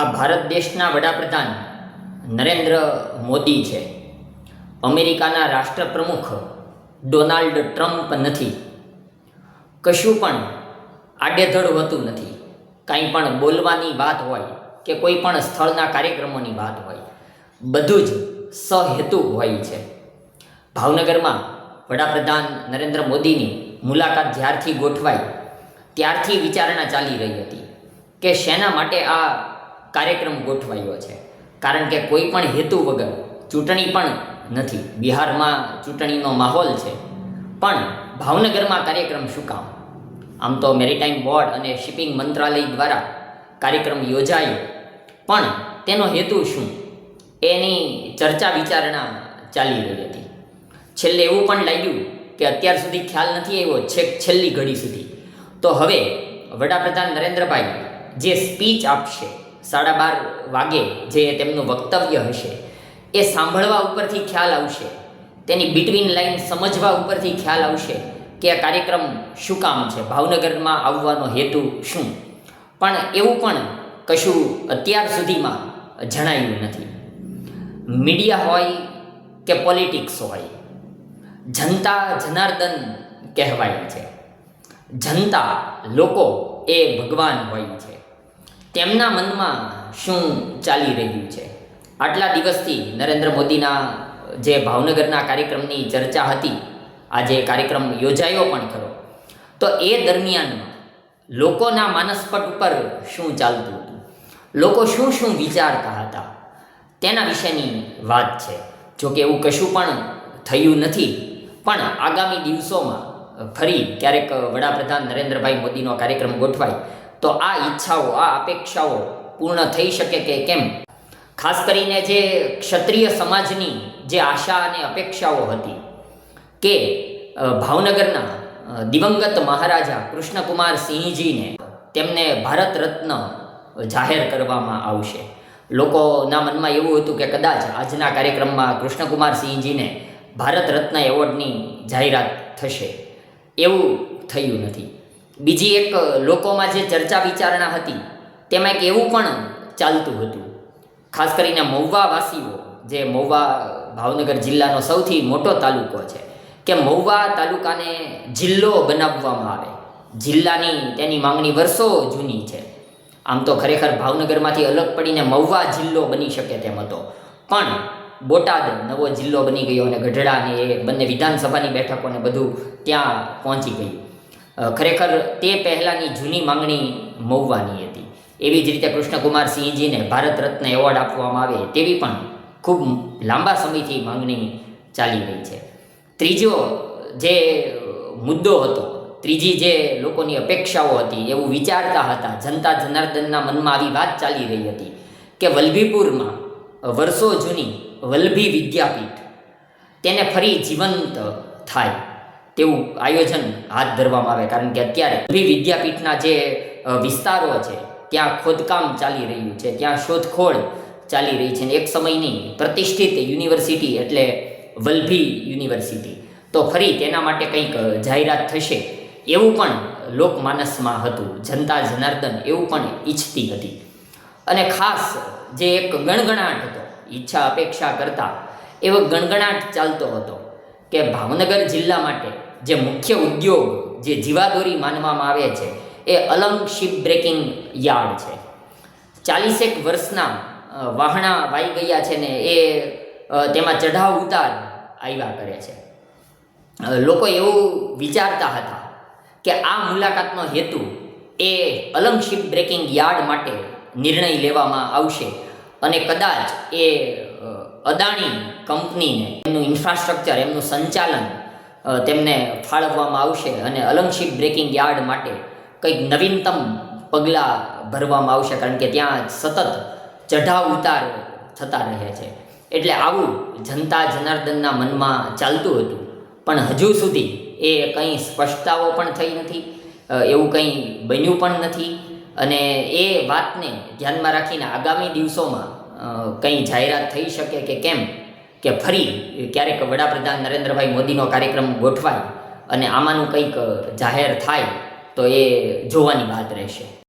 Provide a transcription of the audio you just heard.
આ ભારત દેશના વડાપ્રધાન નરેન્દ્ર મોદી છે. અમેરિકાના રાષ્ટ્રપ્રમુખ ડોનાલ્ડ ટ્રમ્પ નથી. કશું પણ આડેધડ હોતું નથી. કાંઈ પણ બોલવાની વાત હોય કે કોઈ પણ સ્થળના કાર્યક્રમોની વાત હોય, બધું જ સહેતુ હોય છે. ભાવનગરમાં વડાપ્રધાન નરેન્દ્ર મોદીની મુલાકાત જ્યારથી ગોઠવાઈ, ત્યારથી વિચારણા ચાલી રહી હતી કે શેના માટે આ કાર્યક્રમ ગોઠવાયો છે. કારણ કે કોઈ પણ હેતુ વગર ચૂંટણી પણ નથી. બિહારમાં ચૂંટણીનો માહોલ છે. પણ ભાવનગરમાં કાર્યક્રમ શું કામ? આમ તો મેરીટાઈમ બોર્ડ અને શિપિંગ મંત્રાલય દ્વારા કાર્યક્રમ યોજાયો. પણ તેનો હેતુ શું? એની ચર્ચા વિચારણા ચાલી રહી હતી. છેલ્લે એવું પણ લાગ્યું કે અત્યાર સુધી ખ્યાલ નથી આવ્યો છેક છેલ્લી ઘડી સુધી. તો હવે વડાપ્રધાન નરેન્દ્રભાઈ જે સ્પીચ આપશે સાડા બાર વાગે જે તેમનું વક્તવ્ય હશે, એ સાંભળવા ઉપરથી ખ્યાલ આવશે. તેની બિટવીન લાઈન સમજવા ઉપરથી ખ્યાલ આવશે કે આ કાર્યક્રમ શું કામ છે, ભાવનગરમાં આવવાનો હેતુ શું? પણ એવું પણ કશું અત્યાર સુધીમાં જણાયું નથી. મીડિયા હોય કે પોલિટિક્સ હોય, જનતા જનાર્દન કહેવાય છે. જનતા લોકો એ ભગવાન હોય છે. તેમના મનમાં શું ચાલી રહ્યું છે? આટલા દિવસથી નરેન્દ્ર મોદીના જે ભાવનગરના કાર્યક્રમની ચર્ચા હતી, આજે કાર્યક્રમ યોજાયો પણ ખરો. તો એ દરમિયાનમાં લોકોના માનસપટ ઉપર શું ચાલતું હતું? લોકો શું શું વિચારતા હતા? તેના વિશેની વાત છે. જો કે એવું કશું પણ થયું નથી, પણ આગામી દિવસોમાં ફરી ક્યારેક વડાપ્રધાન નરેન્દ્રભાઈ મોદીનો કાર્યક્રમ ગોઠવાય તો આ ઈચ્છાઓ, આ અપેક્ષાઓ પૂર્ણ થઈ શકે કે કેમ? ખાસ કરીને જે ક્ષત્રિય સમાજની જે આશા અને અપેક્ષાઓ હતી કે ભાવનગરના દિવંગત મહારાજા કૃષ્ણકુમાર સિંહજીને તેમને ભારત રત્ન જાહેર કરવામાં આવશે. લોકોના મનમાં એવું હતું કે કદાચ આજના કાર્યક્રમમાં કૃષ્ણકુમાર સિંહજીને ભારત રત્ન એવોર્ડની જાહેરાત થશે. એવું થયું નથી. બીજી એક લોકોમાં જે ચર્ચા વિચારણા હતી, તેમાં એક એવું પણ ચાલતું હતું. ખાસ કરીને મહુવાવાસીઓ, જે મહુવા ભાવનગર જિલ્લાનો સૌથી મોટો તાલુકો છે, કે મહુવા તાલુકાને જિલ્લો બનાવવામાં આવે. જિલ્લાની તેની માંગણી વર્ષો જૂની છે. આમ તો ખરેખર ભાવનગરમાંથી અલગ પડીને મહુવા જિલ્લો બની શકે તેમ હતો. પણ બોટાદ નવો જિલ્લો બની ગયો અને ગઢડા અને એ બંને વિધાનસભાની બેઠકોને બધું ત્યાં પહોંચી ગયું. ખરેખર તે પહેલાંની જૂની માંગણી મૌવાની હતી. એવી જ રીતે કૃષ્ણકુમાર સિંહજીને ભારત રત્ન એવોર્ડ આપવામાં આવે તેવી પણ ખૂબ લાંબા સમયથી માંગણી ચાલી રહી છે. ત્રીજો જે મુદ્દો હતો, ત્રીજી જે લોકોની અપેક્ષાઓ હતી એવું વિચારતા હતા, જનતા જનાર્દનના મનમાં આવી વાત ચાલી રહી હતી કે વલ્લભીપુરમાં વર્ષો જૂની વલ્લભી વિદ્યાપીઠ, તેને ફરી જીવંત થાય. તેવું આયોજન હાથ ધરવામાં આવે. કારણ કે અત્યારે વલ્લભી વિદ્યાપીઠના જે વિસ્તારો છે, ત્યાં ખોદકામ ચાલી રહ્યું છે. ત્યાં શોધખોળ ચાલી રહી છે. એક સમયની પ્રતિષ્ઠિત યુનિવર્સિટી એટલે વલભી યુનિવર્સિટી. તો ફરી તેના માટે કંઈક જાહેરાત થશે. એવું પણ લોકમાનસમાં હતું. જનતા જનાર્દન એવું પણ ઈચ્છતી હતી. અને ખાસ જે એક ગણગણાટ હતો, ઈચ્છા અપેક્ષા કરતાં, એવો ગણગણાટ ચાલતો હતો. કે ભાવનગર જિલ્લા માટે જે મુખ્ય ઉદ્યોગ જે જીવાદોરી માનવામાં આવે છે, એ અલંગ શિપ બ્રેકિંગ યાર્ડ છે. ચાલીસેક વર્ષના વાહણા વાઈ ગયા છે ને એ તેમાં ચઢાવ ઉતાર આવ્યા કરે છે. લોકો એવું વિચારતા હતા કે આ મુલાકાતનો હેતુ એ અલંગ શિપ બ્રેકિંગ યાર્ડ માટે નિર્ણય લેવામાં આવશે અને કદાચ એ અદાણી કંપનીને, એમનું ઇન્ફ્રાસ્ટ્રક્ચર એમનું સંચાલન તેમને ફાળવવામાં આવશે અને અલંગશીપ બ્રેકિંગ યાર્ડ માટે કંઈક નવીનતમ પગલાં ભરવામાં આવશે, કારણ કે ત્યાં સતત ચઢાવ ઉતાર થતા રહે છે. એટલે આવું જનતા જનાર્દનના મનમાં ચાલતું હતું. પણ હજુ સુધી એ કંઈ સ્પષ્ટતાઓ પણ થઈ નથી એવું કંઈ બન્યું પણ નથી. અને એ વાતને ધ્યાનમાં રાખીને આગામી દિવસોમાં કંઈ જાહેરાત થઈ શકે કે કેમ? કે ફરી ક્યારેક વડાપ્રધાન નરેન્દ્રભાઈ મોદીનો કાર્યક્રમ ગોઠવાય અને આમાંનું કંઈક જાહેર થાય, તો એ જોવાની વાત રહેશે.